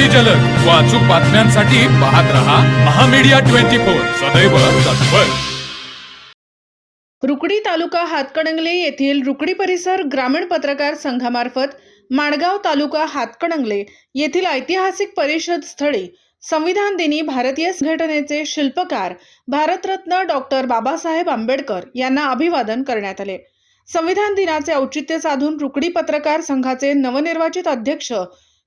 अगदी जलद. व अचूक बातम्यांसाठी पाहत रहा महामीडिया ट्वेंटी फोर. सदैव तत्पर. रुकडी तालुका हातकणंगले येथील रुकडी परिसर ग्रामीण पत्रकार संघामार्फत माणगाव तालुका हातकणंगले येथील ऐतिहासिक परिषद स्थळी संविधान दिनी भारतीय संघटनेचे शिल्पकार भारतरत्न डॉक्टर बाबासाहेब आंबेडकर यांना अभिवादन करण्यात आले. संविधान दिनाचे औचित्य साधून रुकडी पत्रकार संघाचे नवनिर्वाचित अध्यक्ष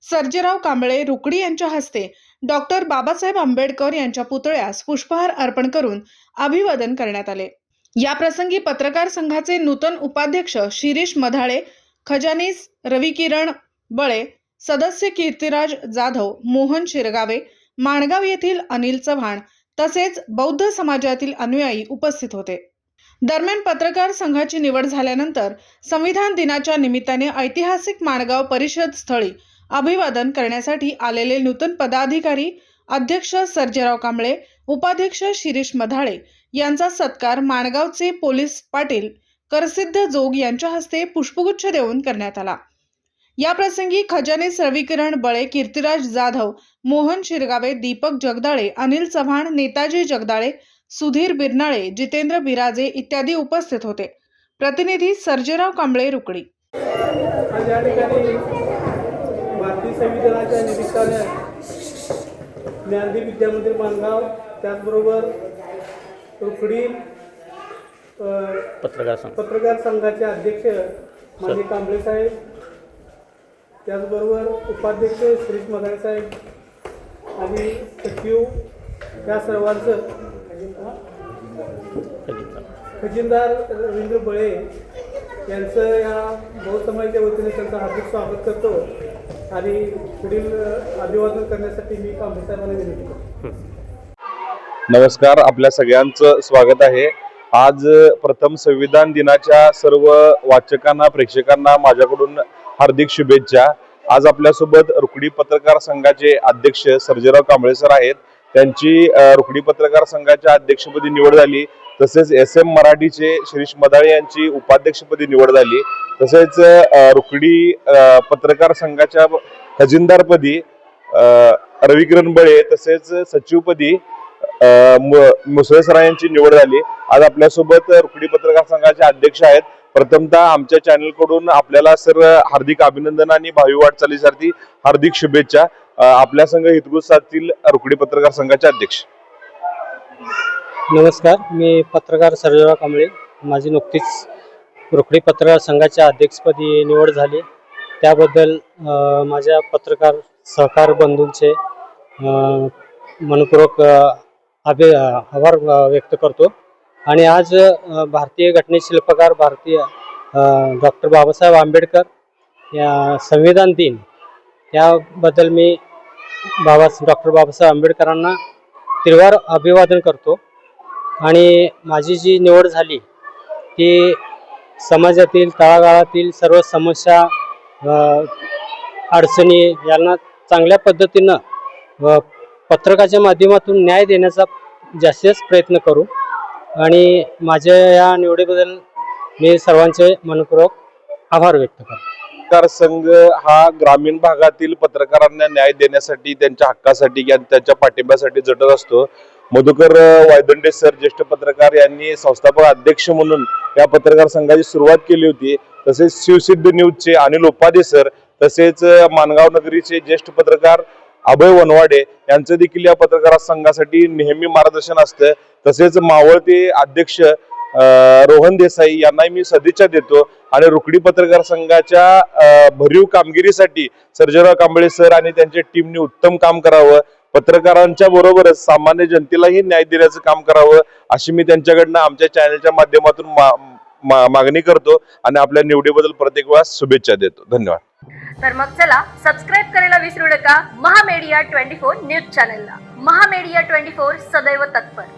सर्जेराव कांबळे रुकडी यांच्या हस्ते डॉक्टर बाबासाहेब आंबेडकर यांच्या पुतळ्यास पुष्पहार अर्पण करून अभिवादन करण्यात आले. या प्रसंगी पत्रकार संघाचे नूतन उपाध्यक्ष शिरीष मधाळे खजानीस रविकिरण बळे सदस्य कीर्तिराज जाधव मोहन शिरगावे माणगाव येथील अनिल चव्हाण तसेच बौद्ध समाजातील अनुयायी उपस्थित होते. दरम्यान पत्रकार संघाची निवड झाल्यानंतर संविधान दिनाच्या निमित्ताने ऐतिहासिक माणगाव परिषद स्थळी अभिवादन करण्यासाठी आलेले नूतन पदाधिकारी अध्यक्ष सर्जेराव कांबळे उपाध्यक्ष शिरीष मधाळे यांचा सत्कार माणगावचे पोलीस पाटील करसिद्ध जोग यांच्या हस्ते पुष्पगुच्छ देऊन करण्यात आला. या प्रसंगी खजानीस बळे कीर्तिराज जाधव मोहन शिरगावे दीपक जगदाळे अनिल चव्हाण नेताजी जगदाळे सुधीर बिरनाळे जितेंद्र बिराजे इत्यादी उपस्थित होते. प्रतिनिधी सर्जेराव कांबळे रुकडी. भारतीय संविधानाच्या निमित्ताने ज्ञानदीप विद्यामंदिर मानगाव त्याचबरोबर रुकडी अ, पत्रकार संघ. पत्रकार संघाचे अध्यक्ष माननीय कांबळे साहेब त्याचबरोबर उपाध्यक्ष श्रीष मदाळे साहेब आणि सचिव या सर्वांचं खजिनदार रवींद्र बळे यांचं या बहुसमाजाच्या वतीने त्यांचं हार्दिक स्वागत करतो. आणि पुढील अभिवादन करण्यासाठी मी कांबळे साहेबांना विनंती करतो. नमस्कार आपल्या सगळ्यांचं स्वागत आहे. आज प्रथम संविधान दिनाच्या सर्व वाचकांना प्रेक्षकांना माझ्याकडून हार्दिक शुभेच्छा. आज आपल्यासोबत रुकडी पत्रकार संघाचे अध्यक्ष सर्जेराव कांबळे सर आहेत. त्यांची रुकडी पत्रकार संघाच्या अध्यक्षपदी निवड झाली. तसेच एस एम मराठीचे शिरीष मदाळे यांची उपाध्यक्षपदी निवड झाली. तसेच रुकडी पत्रकार संघाच्या खजिनदारपदी अ, रविकिरण बळे तसेच सचिवपदी अ, मुसळे यांची निवड झाली. आज आपल्यासोबत रुकडी पत्रकार संघाचे अध्यक्ष आहेत. प्रथमतः आमच्या चॅनलकडून आपल्याला सर हार्दिक अभिनंदन आणि भावी वाटचालीसाठी हार्दिक शुभेच्छा. आपल्या संघ हितगुज साधतील रुकडी पत्रकार संघाचे अध्यक्ष. नमस्कार मी पत्रकार सर्जेराव कांबळे. माझी नुकतीच रोखडी पत्रकार संघाच्या अध्यक्षपदी निवड झाली. त्याबद्दल माझ्या पत्रकार सहकार बंधूंचे मनपूर्वक अभि आभार व्यक्त करतो. आणि आज भारतीय घटने शिल्पकार भारतीय डॉक्टर बाबासाहेब आंबेडकर या संविधान दिन याबद्दल मी बाबा डॉक्टर बाबासाहेब आंबेडकरांना तिरवार अभिवादन करतो. आणि माझी जी निवड झाली ती समाजातील तळागाळातील सर्व समस्या अडचणी यांना चांगल्या पद्धतीनं पत्रकाच्या माध्यमातून न्याय देण्याचा जास्तीत प्रयत्न करू. आणि माझ्या या निवडीबद्दल मी सर्वांचे मनपूर्वक आभार व्यक्त करतो. पत्रकार संघ हा ग्रामीण भागातील पत्रकारांना न्याय देण्यासाठी त्यांच्या हक्कासाठी त्यांच्या पाठिंब्यासाठी झटत असतो. मधुकर वायदंडे सर ज्येष्ठ पत्रकार यांनी संस्थापक अध्यक्ष म्हणून या पत्रकार संघाची सुरुवात केली होती. तसेच शिवसिद्ध न्यूजचे अनिल उपाध्ये सर तसेच अ, माणगाव नगरीचे ज्येष्ठ पत्रकार अभय वनवाडे यांचं देखील या पत्रकार संघासाठी नेहमी मार्गदर्शन असतं. तसेच मावळते अध्यक्ष रोहन देसाई यांनाही मी सदिच्छा देतो. आणि रुकडी पत्रकार संघाच्या भरीव कामगिरीसाठी सर्जराव कांबळे सर आणि त्यांच्या टीमने उत्तम काम करावं. पत्रकारांच्या बरोबरच सामान्य जनतेलाही न्याय देण्याचं काम करावं अशी मी त्यांच्याकडनं आमच्या चॅनलच्या माध्यमातून मा- मा- मागणी करतो आणि आपल्या निवडीबद्दल प्रत्येक वेळा शुभेच्छा देतो. धन्यवाद. तर मग चला सबस्क्राईब करायला विसरू नका. महामेडिया ट्वेंटी फोर न्यूज चॅनलला. महामेडिया ट्वेंटी फोर सदैव तत्पर.